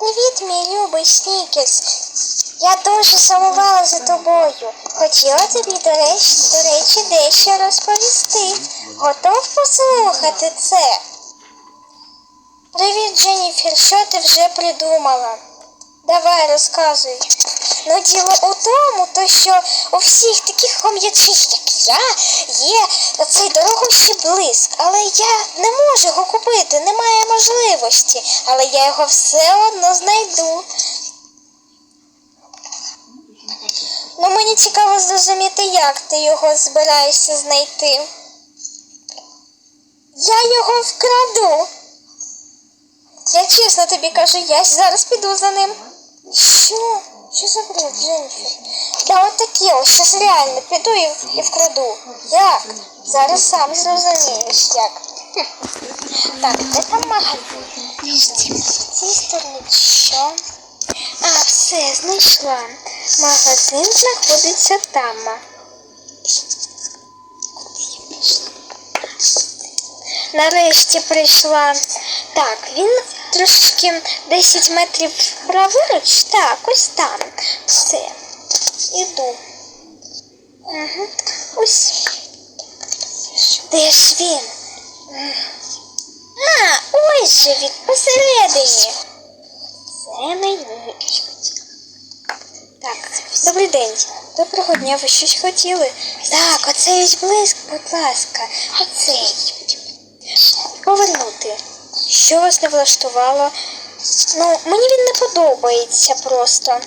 Привіт, мій любий Снікерс. Я дуже сумувала за тобою. Хотіла тобі, до речі, до речі, дещо розповісти. Готов послухати це? Привіт, Дженніфер, що ти вже придумала? Давай, розказуй. Ну, діло у тому, то що у всіх таких хом'ячих, як я, є цей дорогущий блиск, але я не можу його купити, немає можливості, але я його все одно знайду. Ну, мені цікаво зрозуміти, як ти його збираєшся знайти. Я його вкраду. Я чесно тобі кажу, я зараз піду за ним. Що? Що за бред, Дженніфер? Я от таке ось щас реально піду і, і вкраду. Як? Зараз сам зрозумієш, як. Так, де там магазин? В цій стороні що? А, все, знайшла. Магазин знаходиться там. Нарешті прийшла. Так, він трошечки 10 метрів праворуч. Так, ось там. Все. Іду. Угу. Ось. Де ж він? А, ось же він посередині. Це мені. Так, добрий день. Доброго дня, ви щось хотіли? Так, оцей ось блиск, будь ласка. Оцей. Повернути. Що вас не влаштувало? Ну, мені він не подобається просто.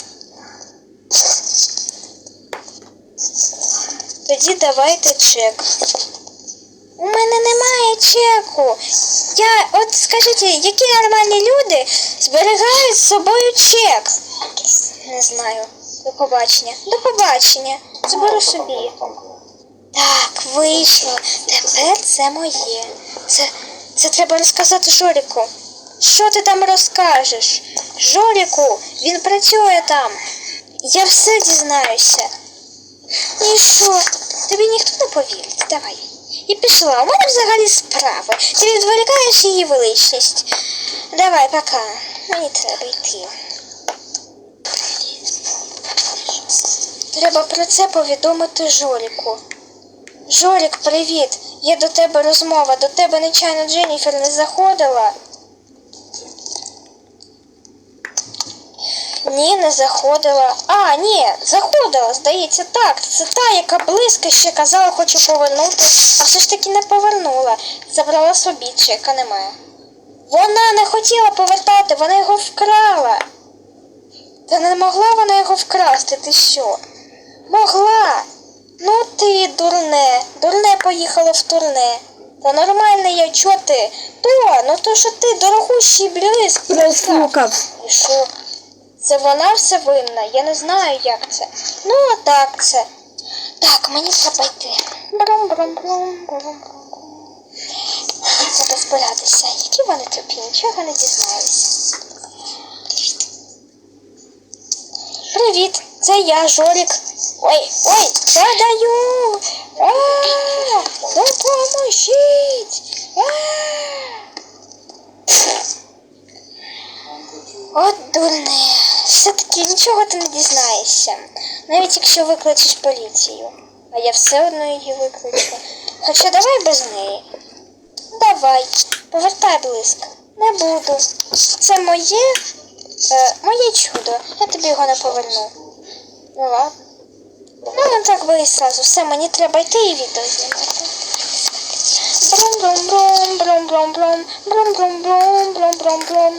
Тоді давайте чек. У мене немає чеку. Я, от скажіть, які нормальні люди зберігають з собою чек? Не знаю. До побачення. До побачення. Зберу собі. Так, вийшло. Тепер це моє. Це, це треба розказати Жоріку. Що ти там розкажеш? Жоріку, він працює там. Я все дізнаюся. І що? Тобі ніхто не повірить. Давай. І пішла. У мене взагалі справи. Ти відволікаєш її величність. Давай, пока. Мені треба йти. Треба про це повідомити Жоріку. Жорік, привіт! Є до тебе розмова. До тебе нечайно Дженніфер не заходила. Ні, не заходила. А, ні, заходила, здається, так. Це та, яка близько ще казала, хочу повернути, а все ж таки не повернула. Забрала собі, чека немає. Вона не хотіла повертати, вона його вкрала. Та не могла вона його вкрасти, ти що? Могла. Ну ти, дурне, дурне поїхала в турне. Та нормально я, чо ти? То, ну то що ти дорогущий блиск. Прослухав. І що? Це вона все винна, я не знаю, як це. Ну, а так це. Так, мені треба йти. брум брум брум брум Треба збиратися. Які вони тупі, нічого не дізнаюся. Привіт, це я, Жорік. Ой, ой. А, допоможіть. А. От дурне. Все-таки нічого ти не дізнаєшся. Навіть якщо викличеш поліцію. А я все одно її викличу. Хоча давай без неї. Давай, повертай блиск. Не буду. Це моє. Е, моє чудо. Я тобі його не поверну. Ну ладно. Ну, ну так би і сразу. Все, мені треба йти і відео знімати. Брум-брум-брум, брум-брум-брум, брум-брум-брум, брум-брум-брум.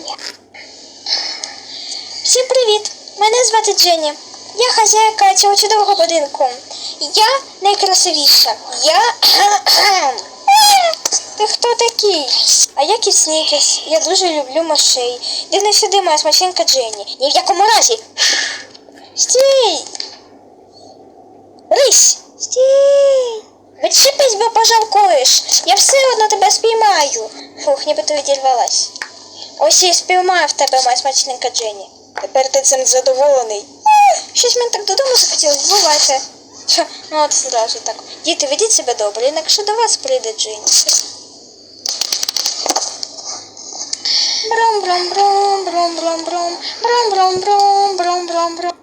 Всім привіт! Мене звати Дженні. Я хазяйка цього чудового будинку. Я найкрасивіша. Я. Ти хто такий? А я Кіт. Я дуже люблю мишей. Дивно сюди, моя смаченька Дженні. Ні в якому разі. Стій! Рись! Стій! Відчепись, бо пожалкуєш. Я все одно тебе спіймаю. Фух, ніби ти відірвалась. Ось я спіймаю в тебе, моя смачненька Дженні. Тепер ти цим задоволений. Щось мені так додому захотілося, бувайте. Ну от зразу так. Діти, ведіть себе добре, інакше до вас прийде Дженні. Брум-брум-брум-брум. бром бром бром